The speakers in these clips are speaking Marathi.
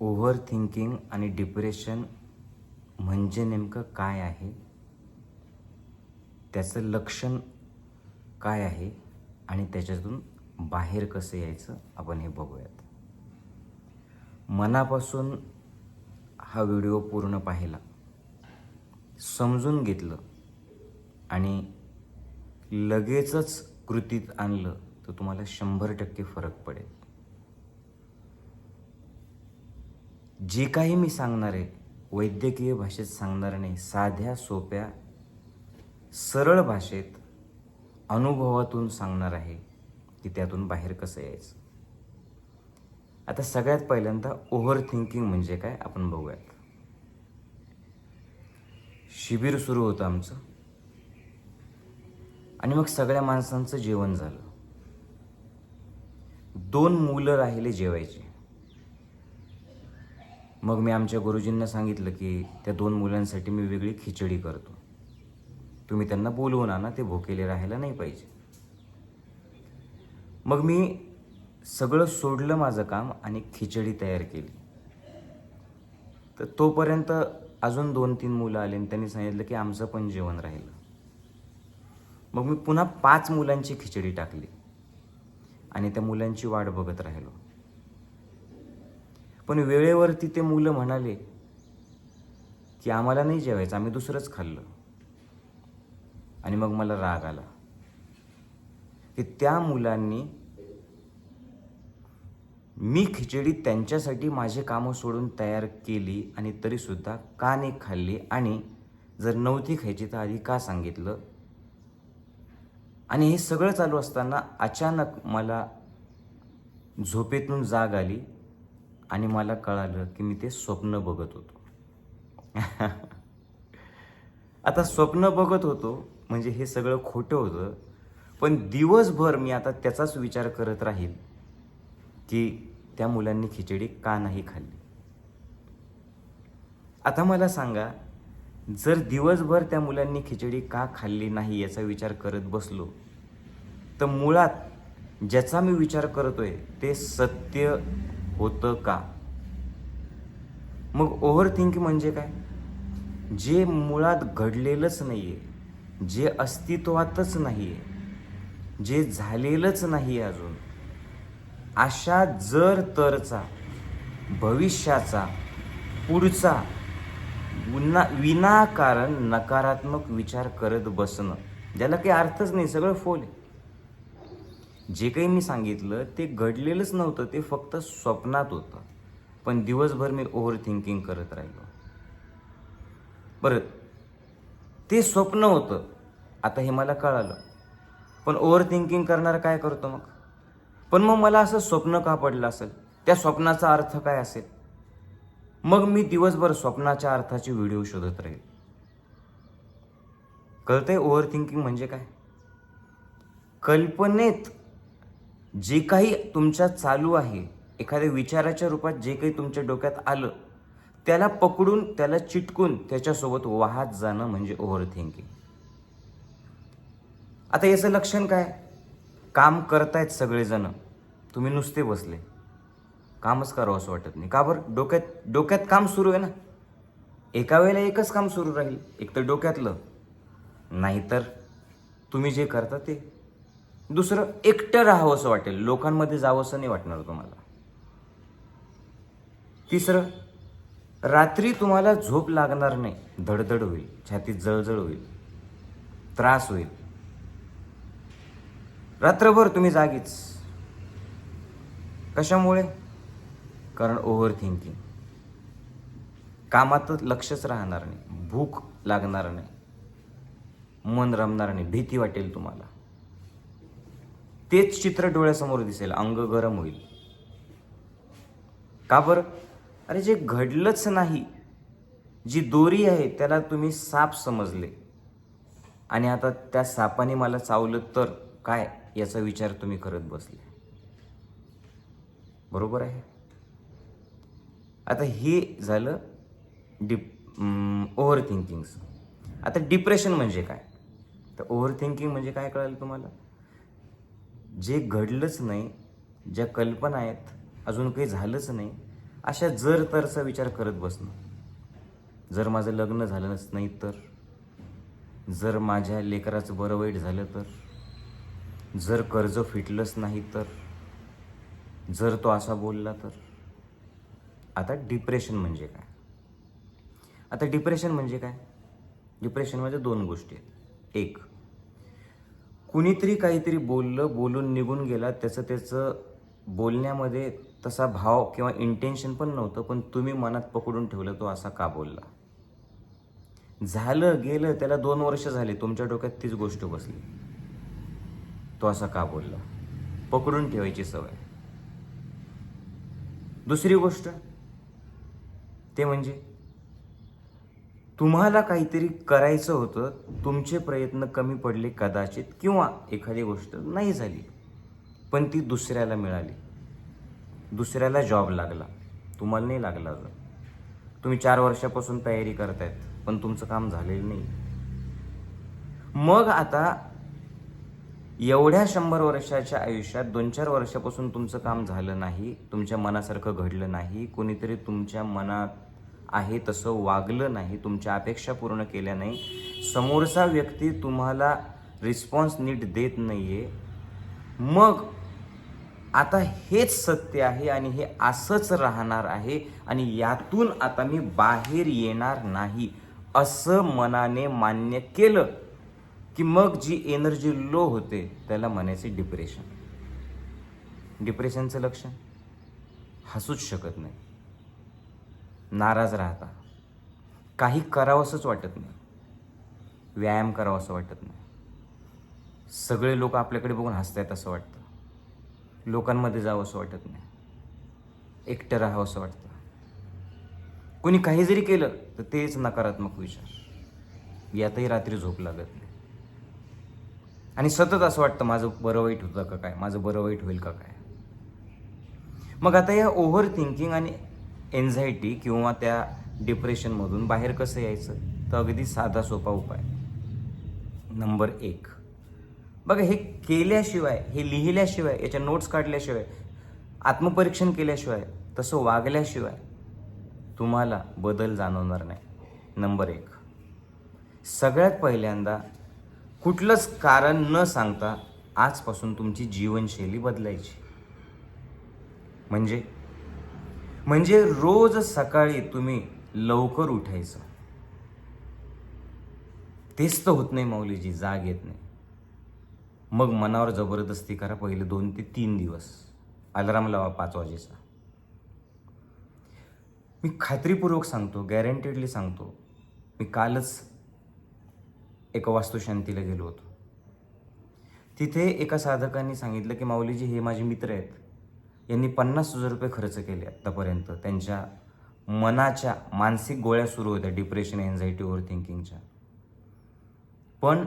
ओव्हर थिंकिंग आणि डिप्रेशन म्हणजे नेमकं काय आहे? त्याचं लक्षण काय आहे? आणि त्याच्यातून बाहेर कसं यायचं? आपण हे बघूयात. मनापासून हा व्हिडिओ पूर्ण पाहिला. समजून घेतलं. आणि लगेचच कृतीत आणलं तर तुम्हाला शंभर टक्के फरक पडेल. जे काही मी सांगणार आहे वैद्यकीय भाषेत सांगणार नाही साध्या सोप्या सरळ भाषेत अनुभवातून सांगणार आहे की त्यातून बाहेर कसं यायचं. आता सगळ्यात पहिल्यांदा ओव्हर थिंकिंग म्हणजे काय आपण बघूयात. शिबिर सुरू होतं आमचं. आणि मग सगळ्या माणसांचं जेवण झालं. दोन मुलं राहिले जेवायचे. मग मी आमच्या गुरुजींना सांगितलं की त्या दोन मुलांसाठी मी वेगळी खिचडी करतो. तुम्ही त्यांना बोलवून आणा ते भोकेले राहायला नाही पाहिजे. मग मी सगळं सोडलं माझं काम आणि खिचडी तयार केली. तर तोपर्यंत अजून दोन तीन मुलं आले आणि त्यांनी सांगितलं की आमचं पण जेवण राहिलं. मग मी पुन्हा पाच मुलांची खिचडी टाकली आणि त्या मुलांची वाट बघत राहिलो. पण वेळेवरती ते मुलं म्हणाले की आम्हाला नाही जेवायचं आम्ही दुसरंच खाल्लं. आणि मग मला राग आला की त्या मुलांनी मी खिचडी त्यांच्यासाठी माझे कामं सोडून तयार केली आणि तरीसुद्धा का नाही खाल्ली आणि जर नव्हती खायची तर आधी का सांगितलं? आणि हे सगळं चालू असताना अचानक मला झोपेतून जाग आली. आणि मला कळालं की मी ते स्वप्न बघत होतो. आता स्वप्न बघत होतो म्हणजे हे सगळं खोटं होतं. पण दिवसभर मी आता त्याचाच विचार करत राहील की त्या मुलांनी खिचडी का नाही खाल्ली? आता मला सांगा जर दिवसभर त्या मुलांनी खिचडी का खाल्ली नाही याचा विचार करत बसलो तर मुळात ज्याचा मी विचार करतोय ते सत्य होतं का? मग ओव्हर थिंक म्हणजे काय? जे मुळात घडलेलंच नाही आहे जे अस्तित्वातच नाही आहे जे झालेलंच नाही अजून अशा जर तरचा भविष्याचा पुढचा विना विनाकारण नकारात्मक विचार करत बसणं ज्याला काही अर्थच नाही सगळं फोल आहे. जे काही मी सांगितलं ते घडलेलंच नव्हतं ते फक्त स्वप्नात होतं. पण दिवसभर मी ओव्हर थिंकिंग करत राहिलो. बरं ते स्वप्न होतं. आता हे मला कळालं. पण ओव्हर थिंकिंग करणारा काय करतो मग? पण मग मला असं स्वप्न का पडलं असेल? त्या स्वप्नाचा अर्थ काय असेल? मग मी दिवसभर स्वप्नाच्या अर्थाचे व्हिडिओ शोधत राहील. कळतंय ओव्हर थिंकिंग म्हणजे काय? कल्पनेत जे काही तुमच्या चालू आहे एखाद्या विचाराच्या रूपात जे काही तुमच्या डोक्यात आलं त्याला पकडून त्याला चिटकून त्याच्यासोबत वाहत जाणं म्हणजे ओव्हर थिंकिंग आता याचं लक्षण काय? काम करतायत सगळेजण. तुम्ही नुसते बसले. कामच करावं असं वाटत नाही. का बरं? डोक्यात डोक्यात काम सुरू आहे ना? एका वेळेला एकच काम सुरू राहील. एक तर डोक्यातलं. नाहीतर तुम्ही जे करता ते दुसरं एकटं राहावं असं वाटेल. लोकांमध्ये जावं असं नाही वाटणार तुम्हाला. तिसरं रात्री तुम्हाला झोप लागणार नाही. धडधड होईल. छातीत जळजळ होईल. त्रास होईल. रात्रभर तुम्ही जागीच. कशामुळे? कारण ओव्हर थिंकिंग कामातच लक्षच राहणार नाही. भूक लागणार नाही. मन रमणार नाही. भीती वाटेल तुम्हाला. तेच चित्र डोळ्यासमोर दिसेल अंग गरम होईल. का बरं? अरे जे घडलंच नाही जी दोरी आहे त्याला तुम्ही साप समजले. आणि आता त्या सापाने मला चावलं तर काय याचा विचार तुम्ही करत बसले? बरोबर आहे? आता हे झालं डिप ओव्हर थिंकिंगचं आता डिप्रेशन म्हणजे काय? तर ओव्हर थिंकिंग म्हणजे काय कळालं तुम्हाला? जे घडलंच नाही ज्या कल्पना आहेत अजून काही झालंच नाही अशा जर तरचा विचार करत बसणं. जर माझं लग्न झालंच नाही तर जर माझ्या लेकराचं बरं वाईट झालं तर जर कर्ज फिटलंच नाही तर जर तो असा बोलला तर. आता डिप्रेशन म्हणजे काय? आता डिप्रेशन म्हणजे काय? डिप्रेशनमध्ये म्हणजे दोन गोष्टी आहेत. एक कुणीतरी काहीतरी बोललं बोलून निघून गेला. त्याचं त्याचं बोलण्यामध्ये तसा भाव किंवा इंटेन्शन पण नव्हतं पण तुम्ही मनात पकडून ठेवलं तो असा का बोलला? झालं गेलं त्याला दोन वर्ष झाले तुमच्या डोक्यात तीच गोष्ट बसली. तो असा का बोलला? पकडून ठेवायची सवय. दुसरी गोष्ट ते म्हणजे? तुम्हाला काहीतरी करायचं होतं तुमचे प्रयत्न कमी पडले कदाचित किंवा एखादी गोष्ट नाही झाली पण ती दुसऱ्याला मिळाली. दुसऱ्याला जॉब लागला. तुम्हाला नाही लागला अजून. तुम्ही चार वर्षापासून तयारी करतायत पण तुमचं काम झालेलं नाही. मग आता एवढ्या शंभर वर्षाच्या आयुष्यात दोन चार वर्षापासून तुमचं काम झालं नाही तुमच्या मनासारखं घडलं नाही कोणीतरी तुमच्या मनात आहे तसं वागलं नाही तुमच्या अपेक्षा पूर्ण केल्या नाही. समोरचा व्यक्ती तुम्हाला रिस्पॉन्स नीट देत नाही आहे मग आता हेच सत्य आहे आणि हे असंच राहणार आहे आणि यातून आता मी बाहेर येणार नाही असं मनाने मान्य केलं की मग जी एनर्जी लो होते त्याला म्हणायचे डिप्रेशन डिप्रेशनचं लक्षण? हसूच शकत नाही. नाराज राहता. काही करावंसंच वाटत नाही. व्यायाम करावंसं वाटत नाही. सगळे लोक आपल्याकडे बघून हसतायत असं वाटतं. लोकांमध्ये जावं असं वाटत नाही. एकटं राहावं असं वाटतं. कोणी काही जरी केलं तर तेच नकारात्मक विचार. यातही रात्री झोप लागत नाही. आणि सतत असं वाटतं माझं बरं वाईट होतं का काय? माझं बरं वाईट होईल का काय? मग आता या ओव्हर थिंकिंग आणि एन्झायटी किंवा त्या डिप्रेशनमधून बाहेर कसं यायचं? तर अगदी साधा सोपा उपाय. नंबर एक. बघा हे केल्याशिवाय हे लिहिल्याशिवाय याच्या नोट्स काढल्याशिवाय आत्मपरीक्षण केल्याशिवाय तसं वागल्याशिवाय तुम्हाला बदल जाणवणार नाही. नंबर एक. सगळ्यात पहिल्यांदा कुठलंच कारण न सांगता आजपासून तुमची जीवनशैली बदलायची. म्हणजे म्हणजे रोज सकाळी तुम्ही लवकर उठायचं. तेच तर होत नाही माऊलीजी जाग येत नाही. मग मनावर जबरदस्ती करा पहिले दोन ते तीन दिवस. अलाराम लावा पाच वाजेचा. मी खात्रीपूर्वक सांगतो गॅरंटेडली सांगतो. मी कालच एका वास्तुशांतीला गेलो होतो. तिथे एका साधकांनी सांगितलं की माऊलीजी हे माझे मित्र आहेत. यांनी पन्नास हजार रुपये खर्च केले आत्तापर्यंत त्यांच्या मनाच्या मानसिक गोळ्या सुरू होत्या डिप्रेशन एन्झायटी ओव्हर थिंकिंगच्या पण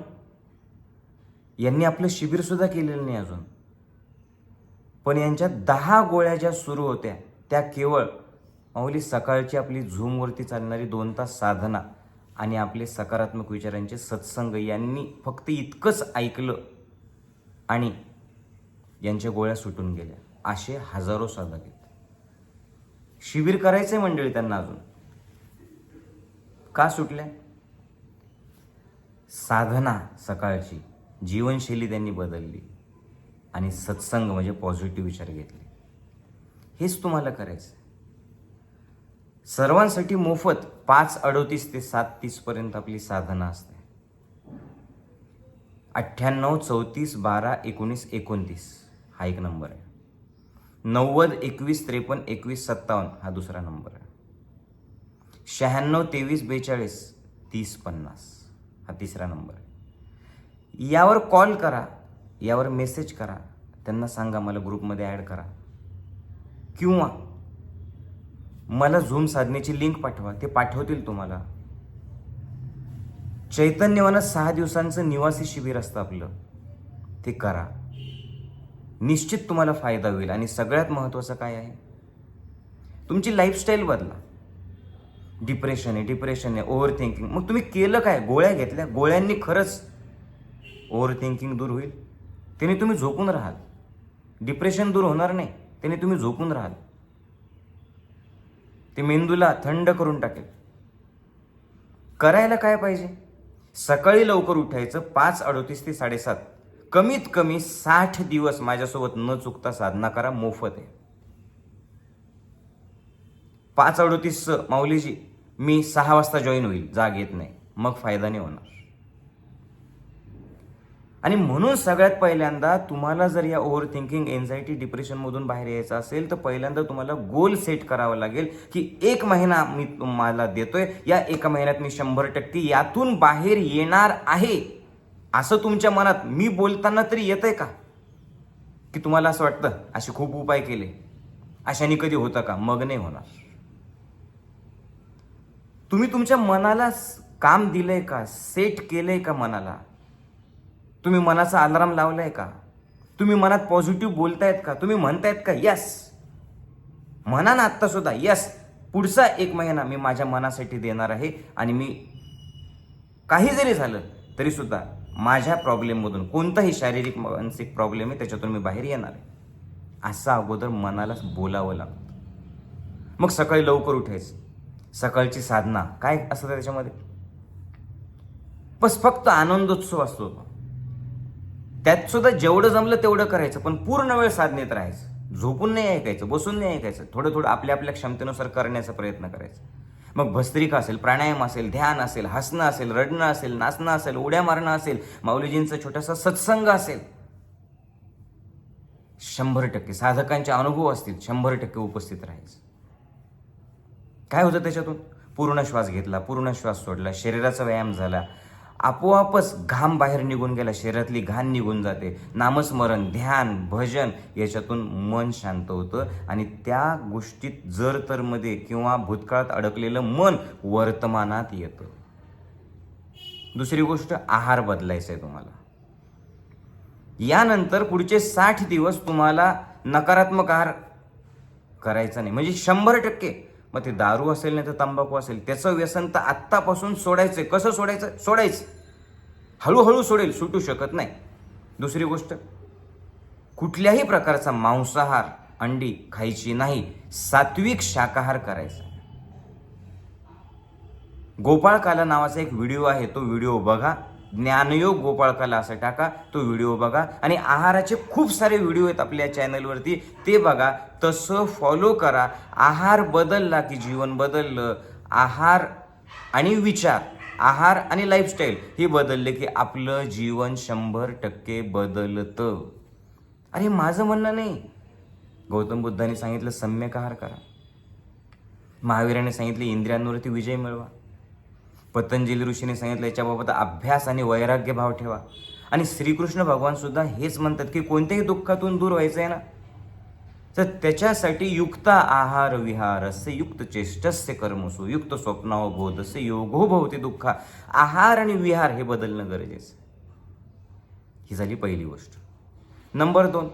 यांनी आपलं शिबिरसुद्धा केलेलं नाही अजून. पण यांच्या दहा गोळ्या ज्या सुरू होत्या त्या केवळ माऊली सकाळची आपली झूमवरती चालणारी दोन तास साधना आणि आपले सकारात्मक विचारांचे सत्संग यांनी फक्त इतकंच ऐकलं आणि यांच्या गोळ्या सुटून गेल्या. असे हजारो साधक आहेत. शिबिर करायचे मंडळी त्यांना अजून. का सुटल्या? साधना सकाळची जीवनशैली त्यांनी बदलली आणि सत्संग म्हणजे पॉझिटिव्ह विचार घेतले. हेच तुम्हाला करायचं सर्वांसाठी मोफत पाच अडोतीस ते सात तीसपर्यंत आपली साधना असते. अठ्ठ्याण्णव चौतीस बारा एकोणीस एकोणतीस हा एक नंबर आहे. नव्वद एकवीस त्रेपन्न एकवीस सत्तावन्न हा दुसरा नंबर आहे. शहाण्णव तेवीस बेचाळीस तीस पन्नास हा तिसरा नंबर आहे. यावर कॉल करा यावर मेसेज करा त्यांना सांगा मला ग्रुपमध्ये ॲड करा. किंवा मला झूम साधनेची लिंक पाठवा ते पाठवतील तुम्हाला. चैतन्यवानं सहा दिवसांचं निवासी शिबिर असतं आपलं. ते करा. निश्चित तुम्हाला फायदा होईल. आणि सगळ्यात महत्त्वाचं काय आहे? तुमची लाईफस्टाईल बदला. डिप्रेशन आहे डिप्रेशन आहे ओव्हर थिंकिंग मग तुम्ही केलं काय? गोळ्या घेतल्या? गोळ्यांनी खरंच ओव्हर थिंकिंग दूर होईल. त्याने तुम्ही झोपून राहाल. डिप्रेशन दूर होणार नाही. त्याने तुम्ही झोपून राहाल. ते मेंदूला थंड करून टाकेल. करायला काय पाहिजे? सकाळी लवकर उठायचं पाच अडोतीस ते साडेसात. कमीत कमी साठ दिवस माझ्यासोबत न चुकता साधना करा मोफत आहे. पाच अडोतीस माऊलीजी मी सहा वाजता जॉईन होईल जाग येत नाही. मग फायदा नाही होणार. आणि म्हणून सगळ्यात पहिल्यांदा तुम्हाला जर या ओव्हर थिंकिंग एन्झायटी डिप्रेशनमधून बाहेर यायचं असेल तर पहिल्यांदा तुम्हाला गोल सेट करावा लागेल की एक महिना मी तुम्हाला देतोय. या एका महिन्यात मी शंभर टक्के यातून बाहेर येणार आहे. असं तुमच्या मनात मी बोलताना तरी येतंय का? की तुम्हाला असं वाटतं असे खूप उपाय केले. अशाने कधी होतं का? मग नाही होणार. तुम्ही तुमच्या मनाला काम दिलंय का? सेट केलंय का मनाला? तुम्ही मनाचा अलार्म लावलाय का? तुम्ही मनात पॉझिटिव्ह बोलतायत का? तुम्ही म्हणतायत का? यस. म्हणा ना आत्ता सुद्धा यस. पुढचा एक महिना मी माझ्या मनासाठी देणार आहे आणि मी काही जरी झालं तरी सुद्धा माझ्या प्रॉब्लेममधून कोणताही शारीरिक मानसिक प्रॉब्लेम आहे त्याच्यातून मी बाहेर येणार आहे. असं अगोदर मनाला बोलावं लागतं. मग सकाळी लवकर उठायचं. सकाळची साधना. काय असतं त्याच्यामध्ये? बस फक्त आनंदोत्सव असतो त्यात सुद्धा जेवढं जमलं तेवढं करायचं पण पूर्ण वेळ साधनेत राहायचं. झोपून नाही ऐकायचं बसून नाही ऐकायचं. थोडं थोडं आपल्या आपल्या क्षमतेनुसार करण्याचा प्रयत्न करायचा. मग भस्त्रिका असेल प्राणायाम असेल ध्यान असेल हसणं असेल रडणं असेल नाचणं असेल उड्या मारणं असेल माऊलीजींचा छोटासा सत्संग असेल. शंभर टक्के साधकांचे अनुभव असतील शंभर टक्के उपस्थित राहायचं. काय होतं त्याच्यातून? पूर्ण श्वास घेतला पूर्ण श्वास सोडला शरीराचा व्यायाम झाला आपोआपच घाम बाहेर निघून गेला शरीरातली घाण निघून जाते. नामस्मरण ध्यान भजन याच्यातून मन शांत होतं. आणि त्या गोष्टीत जर तर मध्ये किंवा भूतकाळात अडकलेलं मन वर्तमानात येतं. दुसरी गोष्ट आहार बदलायचा आहे तुम्हाला. यानंतर पुढचे साठ दिवस तुम्हाला नकारात्मक आहार करायचा नाही. म्हणजे शंभर टक्के मग ते दारू असेल नाही तर तंबाखू असेल त्याचं व्यसन तर आत्तापासून सोडायचंय. कसं सोडायचं? सोडायचं. हळूहळू सोडेल सुटू शकत नाही. दुसरी गोष्ट कुठल्याही प्रकारचा मांसाहार अंडी खायची नाही. सात्विक शाकाहार करायचा. गोपाळकाला नावाचा एक व्हिडिओ आहे तो व्हिडिओ बघा. ज्ञानयोग गोपाळकाला असं टाका तो व्हिडिओ बघा. आणि आहाराचे खूप सारे व्हिडिओ आहेत आपल्या चॅनलवरती. ते बघा तसं फॉलो करा. आहार बदलला की जीवन बदललं. आहार आणि विचार आहार आणि लाईफस्टाईल हे बदलले की आपलं जीवन शंभर टक्के बदलतं. अरे माझं म्हणणं नाही. गौतम बुद्धाने सांगितलं सम्यक आहार करा. महावीराने सांगितले इंद्रियांवरती विजय मिळवा. पतंजली ऋषीने सांगितलं याच्याबाबत अभ्यास आणि वैराग्य भाव ठेवा. आणि श्रीकृष्ण भगवानसुद्धा हेच म्हणतात की कोणत्याही दुःखातून दूर व्हायचं आहे ना. तर त्याच्यासाठी युक्त आहार विहार असे युक्त चेष्टस्य कर्मसु युक्त स्वप्नाव बोध असे योगो भवती दुःखा. आहार आणि विहार हे बदलणं गरजेचं ही झाली पहिली गोष्ट. नंबर दोन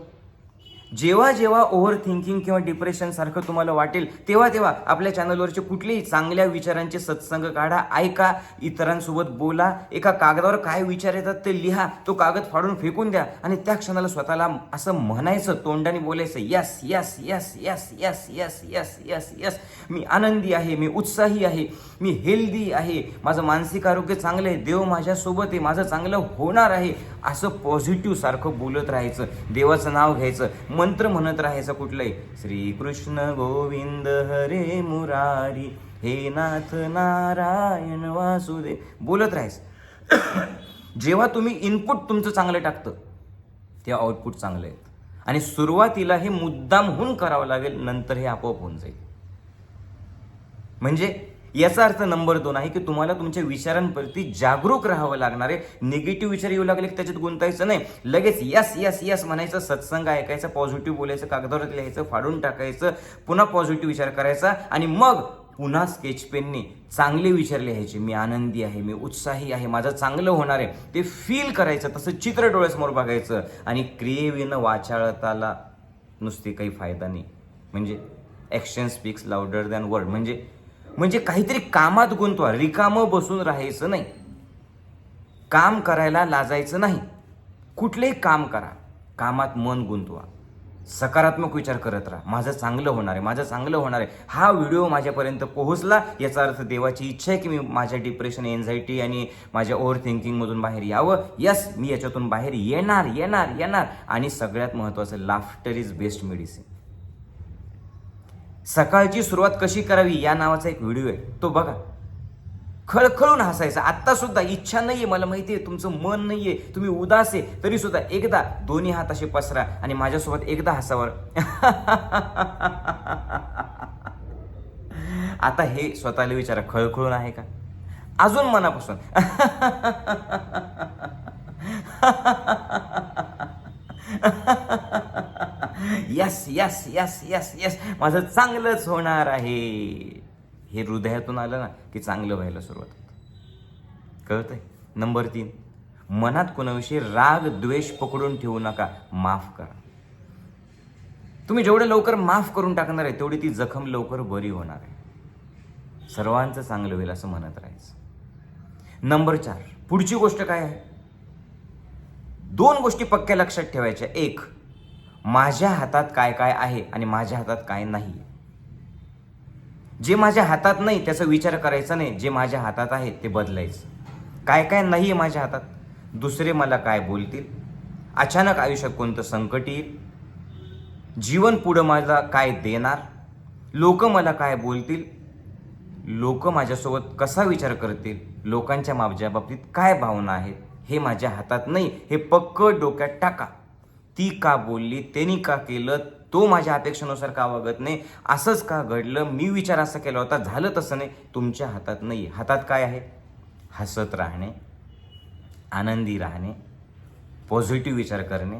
जेव्हा जेव्हा ओव्हर थिंकिंग किंवा डिप्रेशन सारखं तुम्हाला वाटेल तेव्हा तेव्हा आपल्या चॅनलवरचे कुठलेही चांगल्या विचारांचे सत्संग काढा ऐका इतरांसोबत बोला एका कागदावर काय विचार येतात ते लिहा तो कागद फाडून फेकून द्या आणि त्या क्षणाला स्वतःला असं म्हणायचं तोंडाने बोलायचं yes yes yes yes yes yes yes yes yes मी आनंदी आहे मी उत्साही आहे मी हेल्दी आहे. माझं मानसिक आरोग्य चांगलं आहे देव माझ्यासोबत आहे माझं चांगलं होणार आहे. असं पॉझिटिव्ह सारखं बोलत राहायचं देवाचं नाव घ्यायचं मंत्र म्हणत राहायचं कुठलंही. श्रीकृष्ण गोविंद हरे मुरारी हे नाथ नारायण वासुदेव. बोलत राहायचं. जेव्हा तुम्ही इनपुट तुमचं चांगलं टाकतं तेव्हा आउटपुट चांगलं आहे आणि सुरुवातीला हे मुद्दामहून करावं लागेल नंतर हे आपोआप होऊन जाईल. म्हणजे याचा अर्थ नंबर दोन आहे की तुम्हाला तुमच्या विचारांप्रती जागरूक राहावं लागणार आहे. निगेटिव्ह विचार येऊ लागले की त्याच्यात गुंतायचं नाही. लगेच यस यस यस म्हणायचं सत्संग ऐकायचं पॉझिटिव्ह बोलायचं कागदावर लिहायचं फाडून टाकायचं पुन्हा पॉझिटिव्ह विचार करायचा आणि मग पुन्हा स्केच पेनने चांगले विचार लिहायचे. मी आनंदी आहे मी उत्साही आहे माझं चांगलं होणार आहे. ते फील करायचं तसं चित्र डोळ्यासमोर बघायचं आणि क्रियेविनं वाचाळताला नुसते काही फायदा नाही. म्हणजे action speaks louder than word म्हणजे म्हणजे काहीतरी कामात गुंतवा रिकामं बसून राहायचं नाही. काम करायला लाजायचं नाही. कुठलेही काम करा कामात मन गुंतवा. सकारात्मक विचार करत राहा. माझं चांगलं होणार आहे माझं चांगलं होणार आहे. हा व्हिडिओ माझ्यापर्यंत पोहोचला याचा अर्थ देवाची इच्छा आहे की मी माझ्या डिप्रेशन एन्झायटी आणि माझ्या ओव्हर थिंकिंगमधून बाहेर यावं. यस मी याच्यातून बाहेर येणार येणार येणार. आणि सगळ्यात महत्त्वाचं लाफ्टर इज बेस्ट मेडिसिन सकाळची सुरुवात कशी करावी या नावाचा एक व्हिडिओ आहे. तो बघा. खळखळून हसायचं. आत्तासुद्धा इच्छा नाही आहे मला माहिती आहे तुमचं मन नाही आहे तुम्ही उदास आहे तरी सुद्धा एकदा दोन्ही हात असे पसरा आणि माझ्यासोबत एकदा हसावर आता हे स्वतःला विचारा खळखळून आहे का? अजून मनापासून. Yes yes yes yes yes माझं चांगलंच होणार आहे. हे हृदयातून आलं ना की चांगलं व्हायला सुरुवात होते. कळतंय? नंबर तीन. मनात कोणाविषयी राग द्वेष पकडून ठेवू नका माफ करा. तुम्ही जेवढं लवकर माफ करून टाकणार आहे तेवढी ती जखम लवकर बरी होणार आहे. सर्वांचं चांगलं होईल असं म्हणत राहायचं. नंबर चार. पुढची गोष्ट काय आहे? दोन गोष्टी पक्क्या लक्षात ठेवायच्या. एक माझ्या हातात काय काय आहे आणि माझ्या हातात काय नाही. जे माझ्या हातात नाही त्याचा विचार करायचा नाही. जे माझ्या हातात आहे ते बदलायचं. काय काय नाही आहे माझ्या हातात? दुसरे मला काय बोलतील? अचानक आयुष्यात कोणतं संकट येईल? जीवन पुढं माझा काय देणार? लोक मला काय बोलतील? लोक माझ्यासोबत कसा विचार करतील? लोकांच्या माझ्या बाबतीत काय भावना आहेत? हे माझ्या हातात नाही. हे पक्क डोक्यात टाका. ती का बोलली त्यांनी का केलं तो माझ्या अपेक्षेनुसार का वागत नाही असंच का घडलं मी विचार असा केला होता झालं तसं नाही तुमच्या हातात नाही. हातात काय आहे? हसत राहणे आनंदी राहणे पॉझिटिव्ह विचार करणे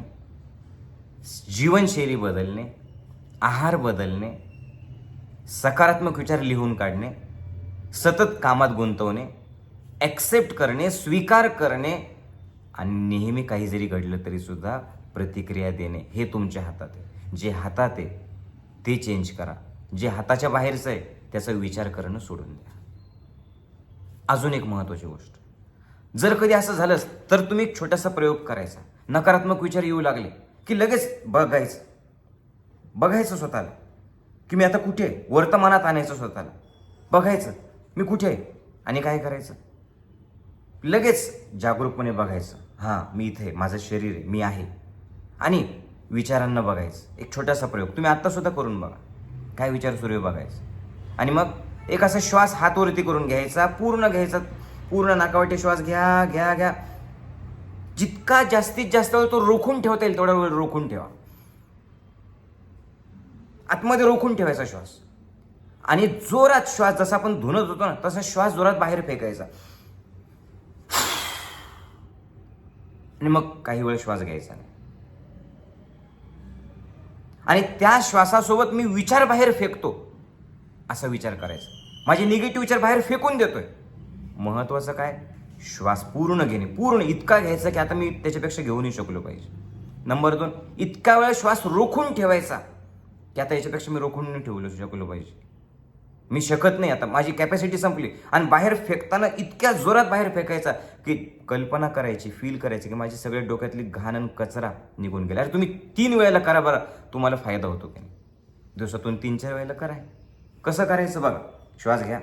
जीवनशैली बदलणे आहार बदलणे सकारात्मक विचार लिहून काढणे सतत कामात गुंतवणे ॲक्सेप्ट करणे स्वीकार करणे आणि नेहमी काही जरी घडलं तरीसुद्धा प्रतिक्रिया देणे हे तुमच्या हातात आहे. जे हातात आहे ते चेंज करा. जे हाताच्या बाहेरचं आहे त्याचा विचार करणं सोडून द्या. अजून एक महत्त्वाची गोष्ट. जर कधी असं झालंच तर तुम्ही एक छोटासा प्रयोग करायचा. नकारात्मक विचार येऊ लागले की लगेच बघायचं. बघायचं स्वतःला की मी आता कुठे आहे? वर्तमानात आणायचं स्वतःला. बघायचं मी कुठे आहे? आणि काय करायचं? लगेच जागरूकपणे बघायचं. हां मी इथे आहे माझं शरीर आहे मी आहे. आणि विचारांना बघायचं. एक छोटासा प्रयोग. तुम्ही आत्तासुद्धा करून बघा. काय विचार सुरू आहे बघायचं. आणि मग एक असा श्वास हातवरती करून घ्यायचा पूर्ण घ्यायचा पूर्ण नाकावटी श्वास घ्या घ्या घ्या. जितका जास्तीत जास्त वेळ तो रोखून ठेवता येईल तेवढा वेळ रोखून ठेवा. आतमध्ये रोखून ठेवायचा श्वास. आणि जोरात श्वास जसा आपण धुनत होतो ना तसा श्वास जोरात बाहेर फेकायचा. आणि मग काही वेळ श्वास घ्यायचा नाही. आणि त्या श्वासासोबत मी विचार बाहेर फेकतो. असा विचार करायचा. माझे निगेटिव्ह विचार बाहेर फेकून देतोय. महत्वाचं काय? श्वास पूर्ण घेणे. पूर्ण इतका घ्यायचा की आता मी त्याच्यापेक्षा घेऊनही शकलो पाहिजे. नंबर दोन इतका वेळ श्वास रोखून ठेवायचा की आता याच्यापेक्षा मी रोखून ठेवलो शकलो पाहिजे. मी शकत नाही आता. माझी कॅपॅसिटी संपली. आणि बाहेर फेकताना इतक्या जोरात बाहेर फेकायचा की कल्पना करायची फील करायची की माझी सगळ्या डोक्यातली घाण आणि कचरा निघून गेला. अरे तुम्ही तीन वेळेला करा बरा. तुम्हाला फायदा होतो की नाही? दिवसातून तीन चार वेळेला करा. कसं करायचं बघा? श्वास घ्या.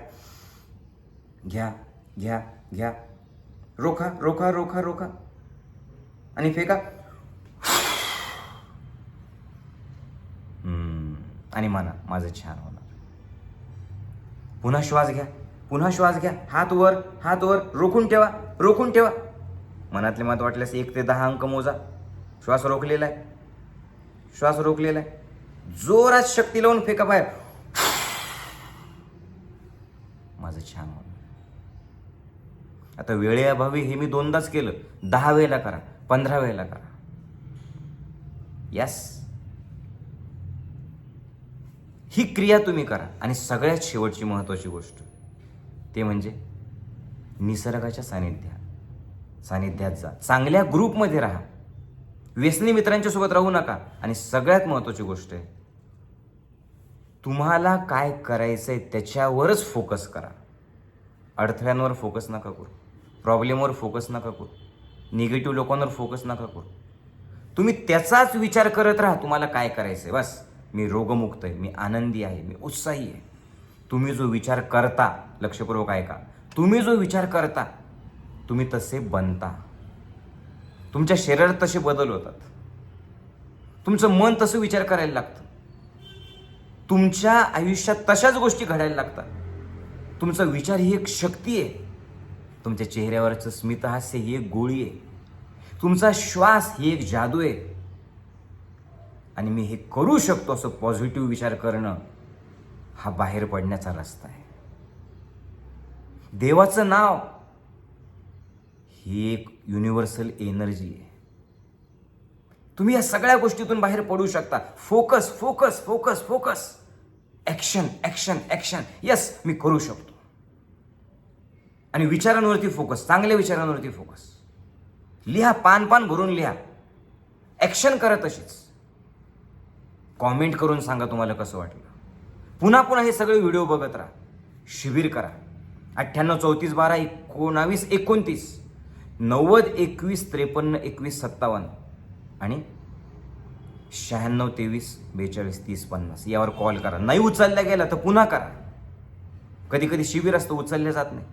घ्या घ्या घ्या. रोखा रोखा रोखा रोखा. आणि फेका. आणि म्हणा माझं छान होणार. पुन्हा श्वास घ्या. पुन्हा श्वास घ्या. हात वर हात वर. रोखून ठेवा. रोखून ठेवा. मनातले मत वाटल्यास एक ते दहा अंक मोजा. श्वास रोखलेला आहे. श्वास रोखलेला आहे. जोरात शक्ती लावून फेका बाहेर. माझं छान होणार आता वेळेअभावी हे मी दोनदाच केलं. दहा वेळेला करा. पंधरा वेळेला करा. यस ही क्रिया तुम्ही करा. आणि सगळ्यात शेवटची महत्त्वाची गोष्ट ते म्हणजे निसर्गाच्या सानिध्यात सानिध्यात जा. चांगल्या ग्रुपमध्ये राहा. व्यसनी मित्रांच्या सोबत राहू नका. आणि सगळ्यात महत्त्वाची गोष्ट आहे तुम्हाला काय करायचं आहे त्याच्यावरच फोकस करा. अडथळ्यांवर फोकस नका करू. प्रॉब्लेमवर फोकस नका करू. निगेटिव्ह लोकांवर फोकस नका करू. तुम्ही त्याचाच विचार करत राहा तुम्हाला काय करायचं आहे बस. मी रोगमुक्त आहे मी आनंदी आहे मी उत्साही आहे. तुम्ही जो विचार करता लक्षपूर्वक ऐका. तुम्ही जो विचार करता तुम्ही तसे बनता. तुमच्या शरीरात तसे बदल होतात. तुमचं मन तसं विचार करायला लागतं. तुमच्या आयुष्यात तशाच गोष्टी घडायला लागतात. तुमचा विचार ही एक शक्ती आहे. तुमच्या चेहऱ्यावरचं स्मितहास्य ही एक गोळी आहे. तुमचा श्वास ही एक जादू आहे. आणि मी हे करू शकतो असं पॉझिटिव्ह विचार करणं हा बाहेर पडण्याचा रस्ता आहे. देवाचं नाव ही एक युनिव्हर्सल एनर्जी आहे. तुम्ही या सगळ्या गोष्टीतून बाहेर पडू शकता. Focus focus focus focus action action action yes मी करू शकतो. आणि विचारांवरती फोकस चांगल्या विचारांवरती फोकस लिहा पान पान भरून लिहा. ॲक्शन करा तशीच. कॉमेंट करून सांगा तुम्हाला कसं वाटलं. पुन्हा पुन्हा हे सगळे व्हिडिओ बघत राहा. शिबिर करा. अठ्ठ्याण्णव चौतीस बारा एकोणावीस एकोणतीस नव्वद एकवीस त्रेपन्न एकवीस सत्तावन्न आणि शहाण्णव तेवीस बेचाळीस तीस पन्नास यावर कॉल करा. नाही उचलल्या गेला तर पुन्हा करा. कधी कधी शिबिर असतं उचलल्या जात नाही.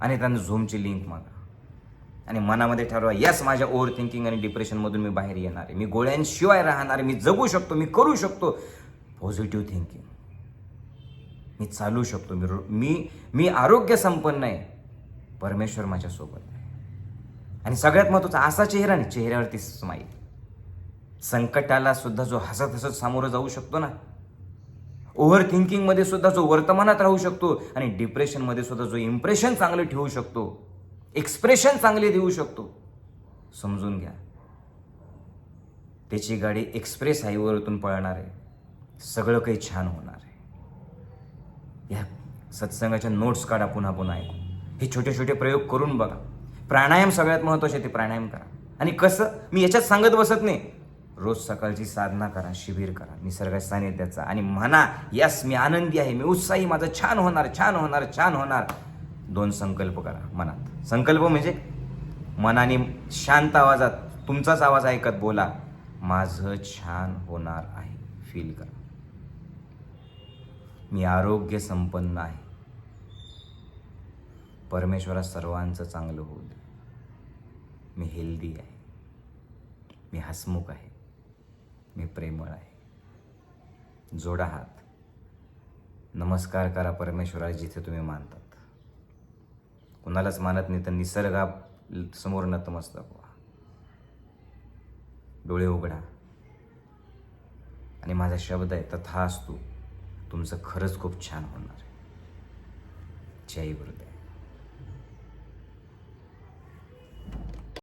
आणि त्यांना झूमची लिंक मागा. आणि मनामध्ये ठरवा यस माझ्या ओव्हर थिंकिंग आणि डिप्रेशनमधून मी बाहेर येणार आहे. मी गोळ्यांशिवाय राहणार आहे. मी जगू शकतो मी करू शकतो. पॉझिटिव्ह थिंकिंग मी चालू शकतो. मी मी मी आरोग्य संपन्न आहे. परमेश्वर माझ्यासोबत आहे. आणि सगळ्यात महत्त्वाचा असा चेहरा नाही चेहऱ्यावरती स्माईल संकटाला सुद्धा जो हसत हसत सामोरं जाऊ शकतो ना ओव्हर थिंकिंगमध्ये सुद्धा जो वर्तमानात राहू शकतो आणि डिप्रेशनमध्ये सुद्धा जो इम्प्रेशन चांगलं ठेवू शकतो एक्सप्रेशन चांगले देऊ शकतो. समजून घ्या. त्याची गाडी एक्सप्रेस हायवेवरतून पळणार आहे. सगळं काही छान होणार आहे. या सत्संगाच्या नोट्स काढा पुन्हा पुन्हा ऐकू हे छोटे छोटे प्रयोग करून बघा. प्राणायाम सगळ्यात महत्त्वाचे ते प्राणायाम करा. आणि कसं? मी याच्यात सांगत बसत नाही. रोज सकाळची साधना करा शिबिर करा निसर्गाच्या सानिध्याचा. आणि म्हणा यस मी आनंदी आहे मी उत्साही माझं छान होणार छान होणार छान होणार. दोन संकल्प करा मनात. संकल्प म्हणजे मनाने शांत आवाजात तुमचाच आवाज ऐकत बोला माझं छान होणार आहे. फील करा. मी आरोग्य संपन्न आहे. परमेश्वरा सर्वांचं चांगलं होऊ दे. मी हेल्दी आहे. मी हसमुख आहे. मी प्रेमळ आहे. जोडा हात. नमस्कार करा परमेश्वरा जिथे तुम्ही मानतात कुणालाच मानत नाही तर निसर्गा समोर नतमस्तक व्हा. डोळे उघडा. आणि माझा शब्द आहे तथा असतो तुमचं खरंच खूप छान होणार आहे. जय गुरु